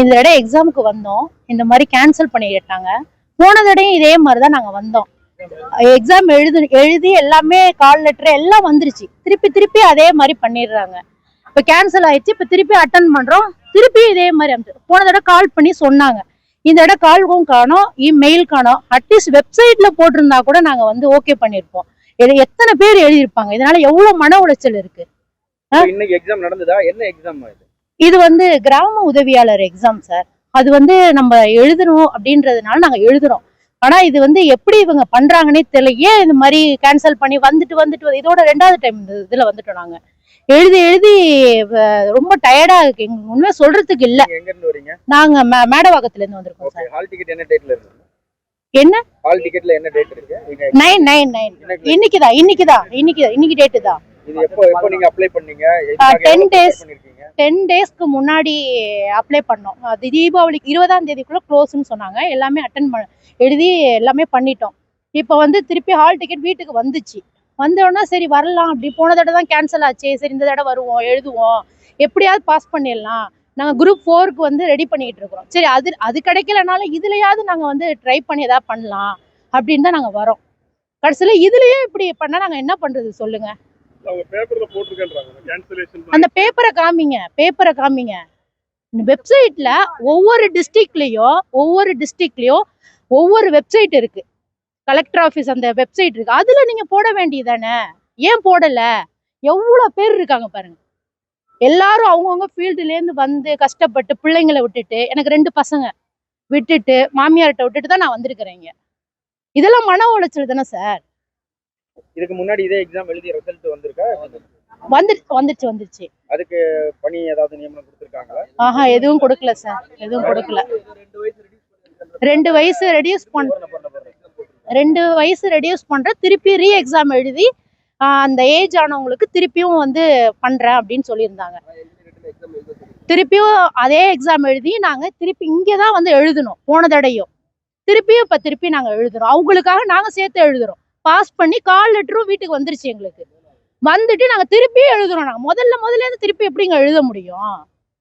இந்த தடவை எக்ஸாமுக்கு வந்தோம். இந்த மாதிரி கேன்சல் பண்ணிட்டாங்க. போன தடவையும் இதே மாதிரி தான் நாங்கள் வந்தோம். எக்ஸாம் எழுது எழுதி எல்லாமே கால் லெட்டர் எல்லாம் வந்துருச்சு. திருப்பி திருப்பி அதே மாதிரி பண்ணிடுறாங்க. இப்போ கேன்சல் ஆயிடுச்சு. இப்போ திருப்பி அட்டன் பண்ணுறோம் திருப்பி இதே மாதிரி அனுப்பிச்சு போன தடவை கால் பண்ணி சொன்னாங்க. இந்த தடவை கால்கும் காணோம் இமெயில் காணோம். அட்லீஸ்ட் வெப்சைட்ல போட்டிருந்தா கூட நாங்கள் வந்து ஓகே பண்ணியிருப்போம் இது எத்தனை பேர் எழுதியிருப்பாங்க? இதனால எவ்வளோ மன உளைச்சல் இருக்கு? இன்னைக்கு எக்ஸாம் நடந்ததா? என்ன எக்ஸாம் இது வந்து கிராம உதவியாளர் எக்ஸாம் சார் அது வந்து நம்ம எழுதணும் அப்படின்றதுனால நாங்க எழுதுறோம். ஆனா இது வந்து எப்படி இவங்க பண்றாங்கன்னே தெரியல. ஏன் இந்த மாதிரி கேன்சல் பண்ணி வந்துட்டு வந்துட்டு வந்து- இதோட ரெண்டாவது டைம் இதுல வந்துட்டோம் நாங்க. எழுதி எழுதி ரொம்ப டயர்டா இருக்கு. எங்களுக்கு உண்மையா சொல்றதுக்கு இல்ல. நீங்க மேடவாக்கத்துல இருந்து வந்திருக்கோம் சார் ஹால் டிக்கெட் என்ன டேட்ல இருக்கு? என்ன? ஹால் டிக்கெட்ல என்ன டேட் இருக்கு? நீங்க நைன் நைன் நைன் இன்னைக்கு இன்னைக்குதான் இன்னைக்குதான் இன்னைக்கு இன்னைக்கு டேட்டு தான் இது எப்போ எப்போ நீங்க அப்ளை பண்ணீங்க? இதுக்காக 10 எவ்வளவு prepare days. பண்ணிருக்கீங்க? டென் டேஸ்க்கு முன்னாடி அப்ளை பண்ணோம். அது தீபாவளிக்கு இருபதாம் தேதிக்குள்ள க்ளோஸ்னு சொன்னாங்க. எல்லாமே அட்டன் பண்ண எழுதி எல்லாமே பண்ணிட்டோம். இப்போ வந்து திருப்பி ஹால் டிக்கெட் வீட்டுக்கு வந்துச்சு. வந்தோடனே சரி வரலாம் அப்படி. போன தடவை தான் கேன்சல் ஆச்சு. சரி இந்த தடவை வருவோம் எழுதுவோம். எப்படியாவது பாஸ் பண்ணிடலாம். நாங்கள் குரூப் ஃபோருக்கு வந்து ரெடி பண்ணிக்கிட்டு இருக்கிறோம். சரி அது அது கிடைக்கலனாலும் இதுலயாவது நாங்கள் வந்து ட்ரை பண்ணி எதாவது பண்ணலாம். அப்படின்னு தான் நாங்கள் வரோம். கடைசியில் இதுலயே இப்படி பண்ணால் நாங்கள் என்ன பண்ணுறது சொல்லுங்க. அவங்க பேப்பர்ல போட்டிருக்கேன்றாங்க. கேன்சலேஷன் அந்த பேப்பரை காமிங்க பேப்பரை காமிங்க. வெப்சைட்ல ஒவ்வொரு டிஸ்ட்ரிக்ட்லயும் ஒவ்வொரு டிஸ்ட்ரிக்ட்லயும் ஒவ்வொரு வெப்சைட் இருக்கு. கலெக்டர் ஆஃபீஸ் அந்த வெப்சைட் இருக்கு. அதுல நீங்க போட வேண்டியதானே ஏன் போடல? எவ்வளவு பேர் இருக்காங்க பாருங்க. எல்லாரும் அவங்கவுங்க ஃபீல்டுல இருந்து வந்து கஷ்டப்பட்டு பிள்ளைங்களை விட்டுட்டு எனக்கு ரெண்டு பசங்க விட்டுட்டு மாமியார்கிட்ட விட்டுட்டு தான் நான் வந்திருக்கிறேங்க இதெல்லாம் மன உளைச்சல் தானே சார்? இதுக்கு முன்னாடி இதே எக்ஸாம் எழுதி ரிசல்ட் வந்திருக்கா? வந்து வந்துருச்சு வந்துருச்சு. அதுக்கு பணி ஏதாவது நியமனம் கொடுத்துருக்காங்களா? ஆஹா எதுவும் கொடுக்கல சார். எதுவும் கொடுக்கல. ரெண்டு வயசு ரெடியூஸ் பண் ரெண்டு வயசு ரெடியூஸ் பண்ற திருப்பி ரீ எக்ஸாம் எழுதி அந்த ஏஜ் ஆனவங்களுக்கு திருப்பியும் வந்து பண்றேன் அப்படின்னு சொல்லியிருந்தாங்க. திருப்பியும் அதே எக்ஸாம் எழுதி நாங்க திருப்பி இங்கே தான் வந்து எழுதணும் போன தடையும். திருப்பியும் இப்ப திருப்பி நாங்க எழுதுறோம். அவங்களுக்காக நாங்க சேர்த்து எழுதுறோம். பாஸ் பண்ணி கால் லெட்டரும் வீட்டுக்கு வந்துருச்சு எங்களுக்கு. வந்துட்டு நாங்கள் திருப்பியும் எழுதுறோம். நாங்கள் முதல்ல முதல்ல இருந்து திருப்பி எப்படிங்க எழுத முடியும்?